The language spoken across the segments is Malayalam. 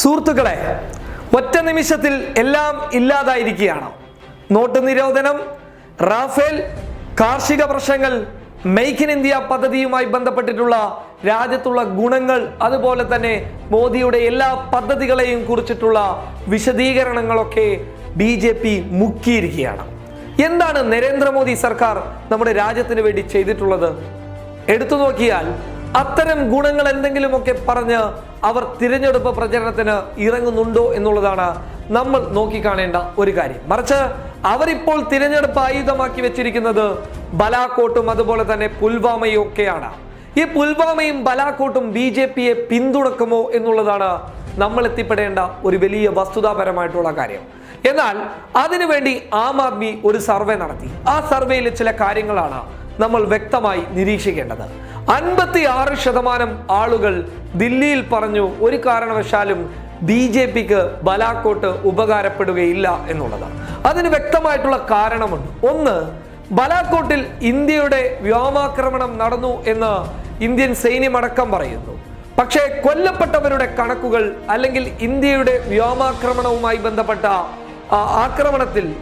സുഹൃത്തുക്കളെ ഒറ്റ നിമിഷത്തിൽ എല്ലാം ഇല്ലാതായിരിക്കുകയാണ്. നോട്ട് നിരോധനം റാഫേൽ കാർഷിക പ്രശ്നങ്ങൾ മെയ്ക്ക് ഇൻ ഇന്ത്യ പദ്ധതിയുമായി ബന്ധപ്പെട്ടിട്ടുള്ള രാജ്യത്തുള്ള ഗുണങ്ങൾ അതുപോലെ തന്നെ മോദിയുടെ എല്ലാ പദ്ധതികളെയും കുറിച്ചിട്ടുള്ള വിശദീകരണങ്ങളൊക്കെ ബി ജെ പി മുക്കിയിരിക്കുകയാണ്. എന്താണ് നരേന്ദ്രമോദി സർക്കാർ നമ്മുടെ രാജ്യത്തിന് വേണ്ടി ചെയ്തിട്ടുള്ളത്? എടുത്തു നോക്കിയാൽ അത്തരം ഗുണങ്ങൾ എന്തെങ്കിലുമൊക്കെ പറഞ്ഞ് അവർ തിരഞ്ഞെടുപ്പ് പ്രചരണത്തിന് ഇറങ്ങുന്നുണ്ടോ എന്നുള്ളതാണ് നമ്മൾ നോക്കിക്കാണേണ്ട ഒരു കാര്യം. മറിച്ച് അവരിപ്പോൾ തിരഞ്ഞെടുപ്പ് ആയുധമാക്കി വെച്ചിരിക്കുന്നത് ബലാക്കോട്ടും അതുപോലെ തന്നെ പുൽവാമയും ഒക്കെയാണ് ഈ പുൽവാമയും ബലാക്കോട്ടും ബി ജെ പിയെ പിന്തുണക്കുമോ എന്നുള്ളതാണ് നമ്മൾ എത്തിപ്പെടേണ്ട ഒരു വലിയ വസ്തുതാപരമായിട്ടുള്ള കാര്യം. എന്നാൽ അതിനുവേണ്ടി ആം ആദ്മി ഒരു സർവേ നടത്തി. ആ സർവേയിലെ ചില കാര്യങ്ങളാണ് നമ്മൾ വ്യക്തമായി നിരീക്ഷിക്കേണ്ടത്. അൻപത്തി ആറ് ശതമാനം ആളുകൾ ദില്ലിയിൽ പറഞ്ഞു ഒരു കാരണവശാലും ബി ജെ പിക്ക് ബലാക്കോട്ട് ഉപകാരപ്പെടുകയില്ല എന്നുള്ളതാണ്. അതിന് വ്യക്തമായിട്ടുള്ള കാരണമുണ്ട്. ഒന്ന് ബലാക്കോട്ടിൽ ഇന്ത്യയുടെ വ്യോമാക്രമണം നടന്നു എന്ന് ഇന്ത്യൻ സൈന്യമടക്കം പറയുന്നു. പക്ഷേ കൊല്ലപ്പെട്ടവരുടെ കണക്കുകൾ അല്ലെങ്കിൽ ഇന്ത്യയുടെ വ്യോമാക്രമണവുമായി ബന്ധപ്പെട്ട ആക്രമണത്തിൽ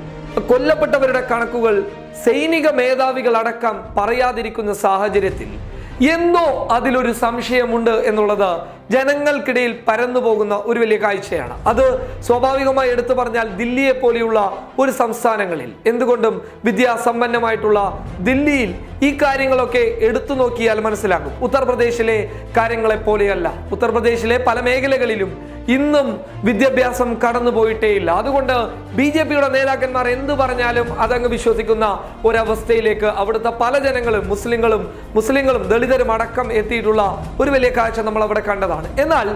കൊല്ലപ്പെട്ടവരുടെ കണക്കുകൾ സൈനിക മേധാവികൾ അടക്കം പറയാതിരിക്കുന്ന സാഹചര്യത്തിൽ എന്തോ അതിലൊരു സംശയമുണ്ട് എന്നുള്ളത് ജനങ്ങൾക്കിടയിൽ പരന്നു പോകുന്ന ഒരു വലിയ കാഴ്ചയാണ്. അത് സ്വാഭാവികമായി എടുത്തു പറഞ്ഞാൽ ദില്ലിയെ പോലെയുള്ള ഒരു സംസ്ഥാനങ്ങളിൽ. എന്തുകൊണ്ടും വിദ്യാസമ്പന്നമായിട്ടുള്ള ദില്ലിയിൽ ഈ കാര്യങ്ങളൊക്കെ എടുത്തു നോക്കിയാൽ മനസ്സിലാകും. ഉത്തർപ്രദേശിലെ കാര്യങ്ങളെ പോലെയല്ല ഉത്തർപ്രദേശിലെ പല മേഖലകളിലും ഇന്നും വിദ്യാഭ്യാസം കടന്നു പോയിട്ടേയില്ല അതുകൊണ്ട് ബി ജെ പിയുടെ നേതാക്കന്മാർ എന്ത് പറഞ്ഞാലും അതങ്ങ് വിശ്വസിക്കുന്ന ഒരവസ്ഥയിലേക്ക് അവിടുത്തെ പല ജനങ്ങളും മുസ്ലിങ്ങളും മുസ്ലിങ്ങളും ദളിതരും അടക്കം എത്തിയിട്ടുള്ള ഒരു വലിയ കാഴ്ച നമ്മൾ അവിടെ കണ്ടതാണ്. എന്നാൽ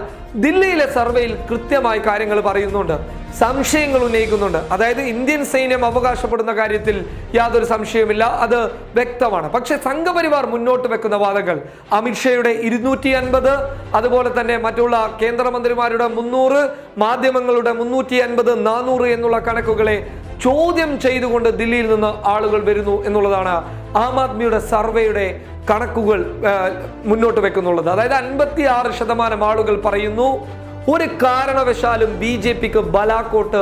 ദില്ലിയിലെ സർവേയിൽ കൃത്യമായി കാര്യങ്ങൾ പറയുന്നുണ്ട്. സംശയങ്ങൾ ഉന്നയിക്കുന്നുണ്ട്. അതായത് ഇന്ത്യൻ സൈന്യം അവകാശപ്പെടുന്ന കാര്യത്തിൽ യാതൊരു സംശയവുമില്ല. അത് വ്യക്തമാണ്. പക്ഷേ സംഘപരിവാർ മുന്നോട്ട് വെക്കുന്ന വാദങ്ങൾ. അമിത്ഷായുടെ ഇരുന്നൂറ്റി അൻപത് അതുപോലെ തന്നെ മറ്റുള്ള കേന്ദ്രമന്ത്രിമാരുടെ മുന്നൂറ് മാധ്യമങ്ങളുടെ മുന്നൂറ്റി അൻപത് നാനൂറ് എന്നുള്ള കണക്കുകളെ ചോദ്യം ചെയ്തുകൊണ്ട് ദില്ലിയിൽ നിന്ന് ആളുകൾ വരുന്നു എന്നുള്ളതാണ് ആം ആദ്മിയുടെ സർവേയുടെ കണക്കുകൾ മുന്നോട്ട് വെക്കുന്നുള്ളത്. അതായത് അൻപത്തി ആറ് ശതമാനം ആളുകൾ പറയുന്നു ഒരു കാരണവശാലും ബി ജെ പിക്ക് ബലാക്കോട്ട്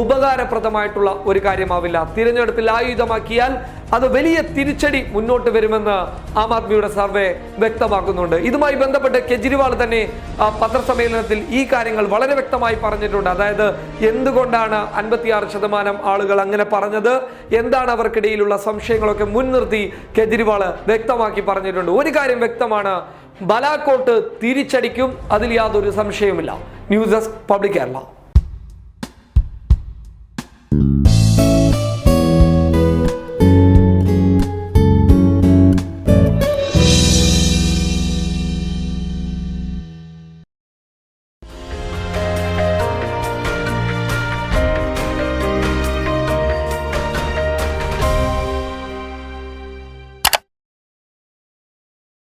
ഉപകാരപ്രദമായിട്ടുള്ള ഒരു കാര്യമാവില്ല. തിരഞ്ഞെടുപ്പിൽ ആയുധമാക്കിയാൽ അത് വലിയ തിരിച്ചടി മുന്നോട്ട് വരുമെന്ന് ആം ആദ്മിയുടെ സർവേ വ്യക്തമാക്കുന്നുണ്ട്. ഇതുമായി ബന്ധപ്പെട്ട് കെജ്രിവാൾ തന്നെ പത്രസമ്മേളനത്തിൽ ഈ കാര്യങ്ങൾ വളരെ വ്യക്തമായി പറഞ്ഞിട്ടുണ്ട്. അതായത് എന്തുകൊണ്ടാണ് അൻപത്തിയാറ് ശതമാനം ആളുകൾ അങ്ങനെ പറഞ്ഞത്? എന്താണ് അവർക്കിടയിലുള്ള സംശയങ്ങളൊക്കെ മുൻനിർത്തി കെജ്രിവാൾ വ്യക്തമാക്കി പറഞ്ഞിട്ടുണ്ട്. ഒരു കാര്യം വ്യക്തമാണ് ബലാക്കോട്ട് തിരിച്ചടിക്കും. അതിൽ യാതൊരു സംശയവുമില്ല. News desk public Kerala.